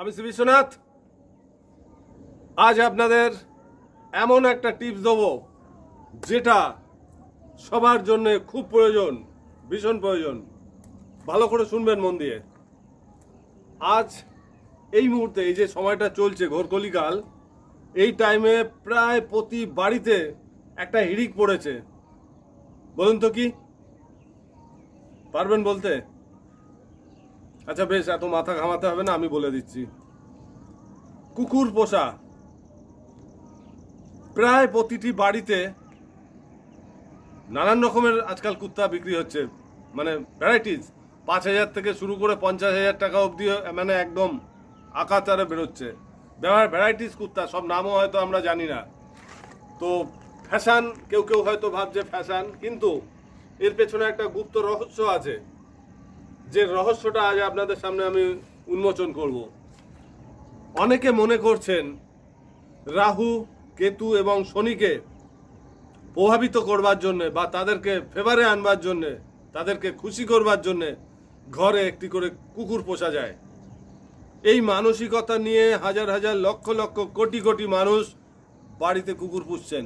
আমি শ্রী বিশ্বনাথ। আজ আপনাদের এমন একটা টিপস দেবো, যেটা সবার জন্য খুব প্রয়োজন, ভীষণ প্রয়োজন। ভালো করে শুনবেন মন দিয়ে। আজ এই মুহূর্তে এই যে সময়টা চলছে ঘোরকলিকাল, এই টাইমে প্রায় প্রতি বাড়িতে একটা হিড়িক পড়েছে। বলুন তো কি? পারবেন বলতে? আচ্ছা বেশ, এত মাথা ঘামাতে হবে না, আমি বলে দিচ্ছি। কুকুর পোষা। প্রায় প্রতিটি বাড়িতে নানান রকমের আজকাল কুত্তা বিক্রি হচ্ছে। মানে ভ্যারাইটিস পাঁচ হাজার থেকে শুরু করে পঞ্চাশ হাজার টাকা অবধি মানে একদম আকাতারে বেরোচ্ছে। ব্যবহার ভ্যারাইটিস কুত্তা, সব নামও হয়তো আমরা জানি না। তো ফ্যাশান কেউ কেউ হয়তো ভাবছে ফ্যাশান কিন্তু এর পেছনে একটা গুপ্ত রহস্য আছে। যে রহস্যটা আজ আপনাদের সামনে আমি উন্মোচন করব। অনেকে মনে করছেন রাহু, কেতু এবং শনিকে প্রভাবিত করবার জন্যে বা তাদেরকে ফেভারে আনবার জন্যে, তাদেরকে খুশি করবার জন্যে ঘরে একটি করে কুকুর পোষা যায়। এই মানসিকতা নিয়ে হাজার হাজার লক্ষ লক্ষ কোটি কোটি মানুষ বাড়িতে কুকুর পুষছেন।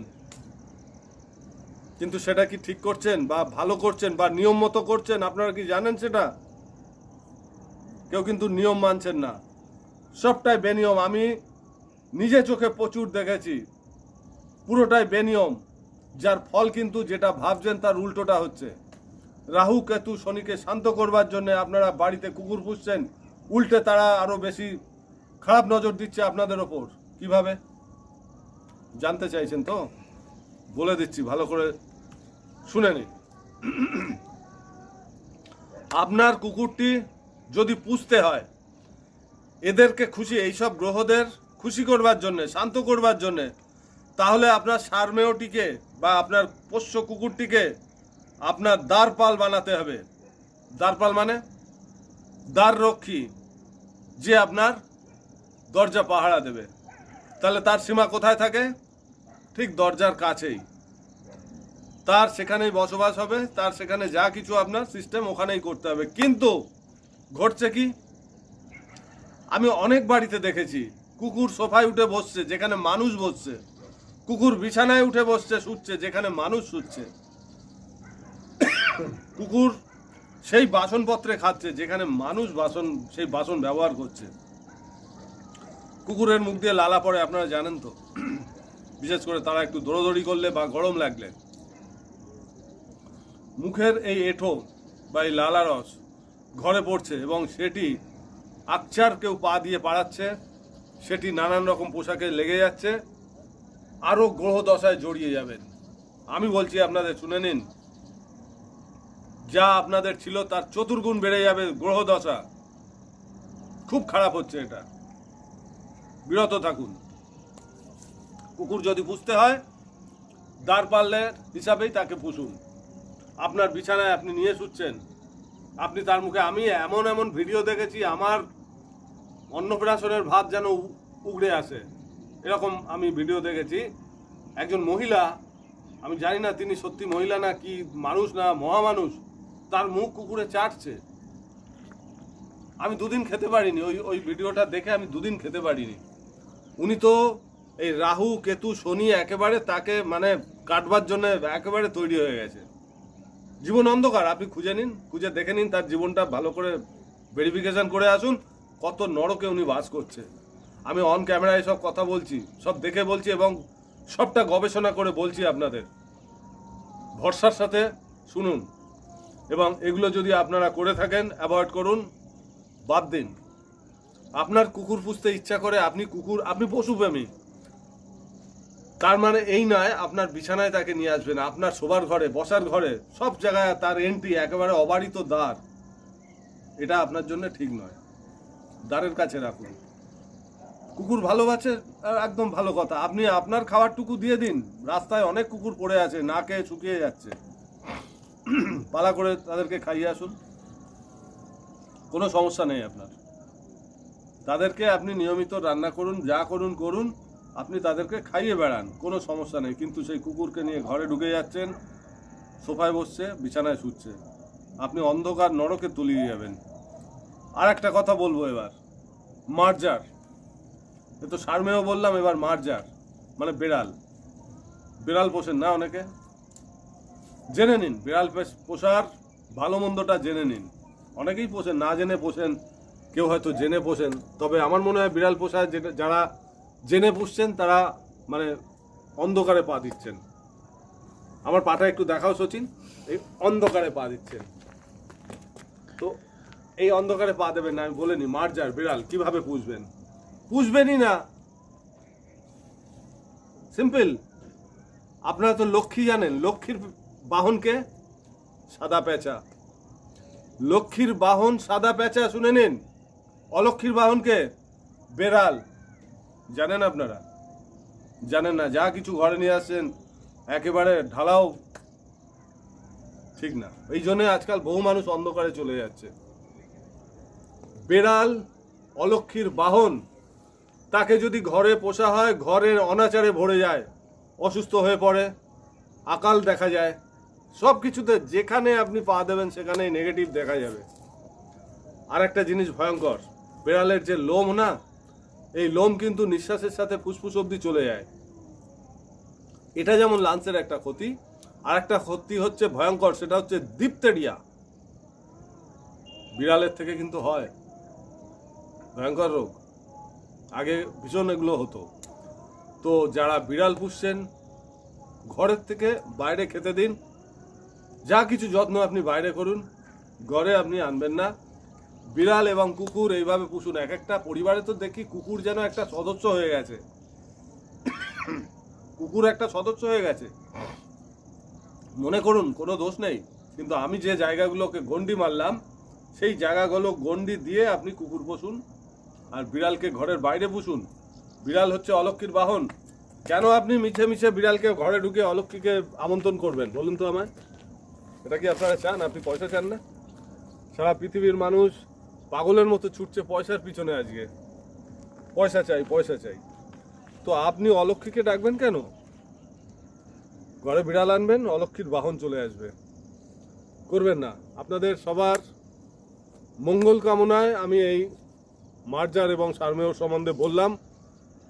কিন্তু সেটা কি ঠিক করছেন বা ভালো করছেন বা নিয়ম মতো করছেন, আপনারা কি জানেন সেটা? কেউ কিন্তু নিয়ম মানছেন না। সবটাই বেনিয়ম। আমি নিজে চোখে প্রচুর দেখেছি। পুরোটাই বেনিয়ম। যার ফল কিন্তু যেটা ভাবছেন তার উল্টোটা হচ্ছে। রাহু, কেতু, শনিকে শান্ত করবার জন্য আপনারা বাড়িতে কুকুর পুষছেন। উল্টে তারা আরও বেশি খারাপ নজর দিচ্ছে আপনাদের ওপর। কীভাবে? জানতে চাইছেন তো? বলে দিচ্ছি, ভালো করে শুনে নিন। আপনার কুকুরটি যদি পুষতে হয়, এদেরকে খুশি, এইসব গ্রহদের খুশি করবার জন্য, শান্ত করবার জন্য, তাহলে আপনার সারমেয়টিকে বা আপনার পোষ্য কুকুরটিকে আপনার দ্বারপাল বানাতে হবে। দ্বারপাল মানে? দ্বার রক্ষী যে আপনার দরজা পাহারা দেবে। তাহলে তার সীমা কোথায় থাকে? ঠিক দরজার কাছেই। তার সেখানেই বসবাস হবে, তার সেখানে যা কিছু আপনার সিস্টেম ওখানেই করতে হবে। কিন্তু ঘটছে কি? আমি অনেক বাড়িতে দেখেছি, কুকুর সোফায় উঠে বসছে, যেখানে মানুষ বসছে। কুকুর বিছানায় উঠে বসছে, শুচ্ছে, যেখানে মানুষ শুচ্ছে। কুকুর সেই বাসনপত্রে খাচ্ছে, যেখানে মানুষ বাসন, সেই বাসন ব্যবহার করছে। কুকুরের মুখ দিয়ে লালা পড়ে, আপনারা জানেন তো। বিশেষ করে তারা একটু দৌড়দৌড়ি করলে বা গরম লাগলে। মুখের এই এঁঠো বা এই লালা রস ঘরে পড়ছে এবং সেটি আকচার কেউ পা দিয়ে পাড়াচ্ছে, সেটি নানান রকম পোশাকে লেগে যাচ্ছে, আরও গ্রহ দশায় জড়িয়ে যাবেন। আমি বলছি, আপনাদের শুনে নিন। যা আপনাদের ছিল তার চতুর্গুণ বেড়ে যাবে গ্রহ দশা। খুব খারাপ হচ্ছে এটা। বিরত থাকুন। কুকুর যদি পুষতে হয় দাঁড় পাল্লের হিসাবেই তাকে পুষুন। আপনার বিছানায় আপনি নিয়ে শুচ্ছেন। আপনি তার মুখে আমি এমন এমন ভিডিও দেখেছি, আমার অন্নপ্রাশনের ভাত যেন উগড়ে আসে। এরকম আমি ভিডিও দেখেছি। একজন মহিলা, আমি জানি না তিনি সত্যি মহিলা না কি মানুষ না মহামানুষ, তার মুখ কুকুরে চাটছে। আমি দুদিন খেতে পারিনি, ওই ওই ভিডিওটা দেখে আমি দুদিন খেতে পারিনি। উনি তো এই রাহু, কেতু, শনি একেবারে তাকে মানে কাটবার জন্য একেবারে তৈরি হয়ে গেছে। জীবন অন্ধকার, আপনি খুঁজে নিন, খুঁজে দেখে নিন, তার জীবনটা ভালো করে ভেরিফিকেশন করে আসুন, কত নরকে উনি বাস করছে। আমি অন ক্যামেরায় সব কথা বলছি, সব দেখে বলছি এবং সবটা গবেষণা করে বলছি আপনাদের। ভরসার সাথে শুনুন এবং এগুলো যদি আপনারা করে থাকেন অ্যাভয়েড করুন, বাদ দিন। আপনার কুকুর পুষতে ইচ্ছা করে আপনি কুকুর, আপনি পশুপ্রেমী তার মানে এই নয়, আপনার বিছানায় তাকে নিয়ে আসবেন, আপনার শোবার ঘরে, বসার ঘরে, সব জায়গায় তার এন্ট্রি একেবারে অবারিত দ্বার। এটা আপনার জন্য ঠিক নয়। দ্বারের কাছে রাখুন। কুকুর ভালোবাসে একদম ভালো কথা। আপনি আপনার খাবারটুকু দিয়ে দিন। রাস্তায় অনেক কুকুর পড়ে আছে, না খেয়ে শুকিয়ে যাচ্ছে। পালা করে তাদেরকে খাইয়ে আসুন। কোনো সমস্যা নেই আপনার। তাদেরকে আপনি নিয়মিত রান্না করুন, যা করুন করুন। আপনি তাদেরকে খাইয়ে বেড়ান, কোনো সমস্যা নেই। কিন্তু সেই কুকুরকে নিয়ে ঘরে ঢুকে যাচ্ছেন, সোফায় বসছে, বিছানায় শুচ্ছে। আপনি অন্ধকার নরকে তুলিয়ে যাবেন। আর একটা কথা বলব এবার। মার্জার। এ তো সারমেও বললাম, এবার মার্জার। মানে বিড়াল। বিড়াল পোষেন না অনেকে? জেনে নিন, বিড়াল পোষার ভালো মন্দটা জেনে নিন। অনেকেই পোষেন, না জেনে পোষেন, কেউ হয়তো জেনে পোষেন। তবে আমার মনে হয় বিড়াল পোষা যেটা যারা জেনে পুষছেন তারা মানে অন্ধকারে পা দিচ্ছেন। আমার পাটা একটু দেখাও, সচিন। এই অন্ধকারে পা দিচ্ছেন। তো এই অন্ধকারে পা দেবেন না, আমি বলিনি মার্জার বিড়াল, কীভাবে পুষবেন? পুষবেনই না। সিম্পল। আপনারা তো লক্ষ্মী জানেন, লক্ষ্মীর বাহনকে সাদা পেঁচা। লক্ষ্মীর বাহন সাদা পেঁচা, শুনে নিন। অলক্ষ্মীর বাহনকে বেড়াল। জানেন আপনারা? জানেন না, যা কিছু ঘরে নিয়ে আসছেন, একেবারে ঢালাও। ঠিক না। এই জন্য আজকাল বহু মানুষ অন্ধকারে চলে যাচ্ছে। বেড়াল অলক্ষ্মীর বাহন, তাকে যদি ঘরে পোষা হয়, ঘরের অনাচারে ভরে যায়, অসুস্থ হয়ে পড়ে, আকাল দেখা যায়, সব কিছুতে যেখানে আপনি পা দেবেন, সেখানেই নেগেটিভ দেখা যাবে। আর একটা জিনিস ভয়ঙ্কর, বেড়ালের যে লোম না এই লোম কিন্তু নিঃশ্বাসের সাথে ফুসফুস অব্দি চলে যায়। এটা যেমন লাঞ্চের একটা ক্ষতি আর একটা ক্ষতি হচ্ছে ভয়ঙ্কর, সেটা হচ্ছে দীপ্তেরিয়া বিড়ালের থেকে কিন্তু হয়। ভয়ঙ্কর রোগ। আগে ভীষণ এগুলো হতো। তো যারা বিড়াল পুষছেন, ঘরের থেকে বাইরে খেতে দিন। যা কিছু যত্ন আপনি বাইরে করুন, ঘরে আপনি আনবেন না। বিড়াল এবং কুকুর এইভাবে পুষুন। এক একটা পরিবারে তো দেখি কুকুর যেন একটা সদস্য হয়ে গেছে। কুকুর একটা সদস্য হয়ে গেছে। মনে করুন, কোনো দোষ নেই। কিন্তু আমি যে জায়গাগুলোকে গন্ডি মারলাম, সেই জায়গাগুলো গন্ডি দিয়ে আপনি কুকুর পুষুন আর বিড়ালকে ঘরের বাইরে পুষুন। বিড়াল হচ্ছে অলক্ষীর বাহন। কেন আপনি মিছে মিছে বিড়ালকে ঘরে ঢুকে অলক্ষীকে আমন্ত্রণ করবেন? বলুন তো আমায়। এটা কি আপনারা চান? আপনি পয়সা চান না? সারা পৃথিবীর মানুষ পাগলের মতো ছুটছে পয়সার পিছনে আজকে। পয়সা চাই পয়সা চাই। তো আপনি অলক্ষীকে ডাকবেন কেন? ঘরে বিড়াল আনবেন, অলক্ষীর বাহন চলে আসবে। করবেন না। আপনাদের সবার মঙ্গল কামনায় আমি এই মার্জার এবং সারমেয় সম্বন্ধে বললাম,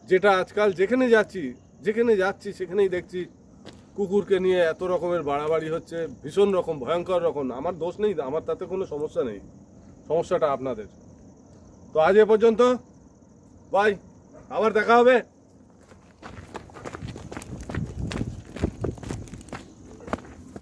যেটা আজকাল যেখানে যাচ্ছি যেখানে যাচ্ছি, সেখানেই দেখছি কুকুরকে নিয়ে এত রকমের বাড়াবাড়ি হচ্ছে, ভীষণ রকম, ভয়ঙ্কর রকম। আমার দোষ নেই, আমার তাতে কোনো সমস্যা নেই। সমস্যাটা আপনাদের। তো আজ এ পর্যন্ত বাই আবার দেখা হবে।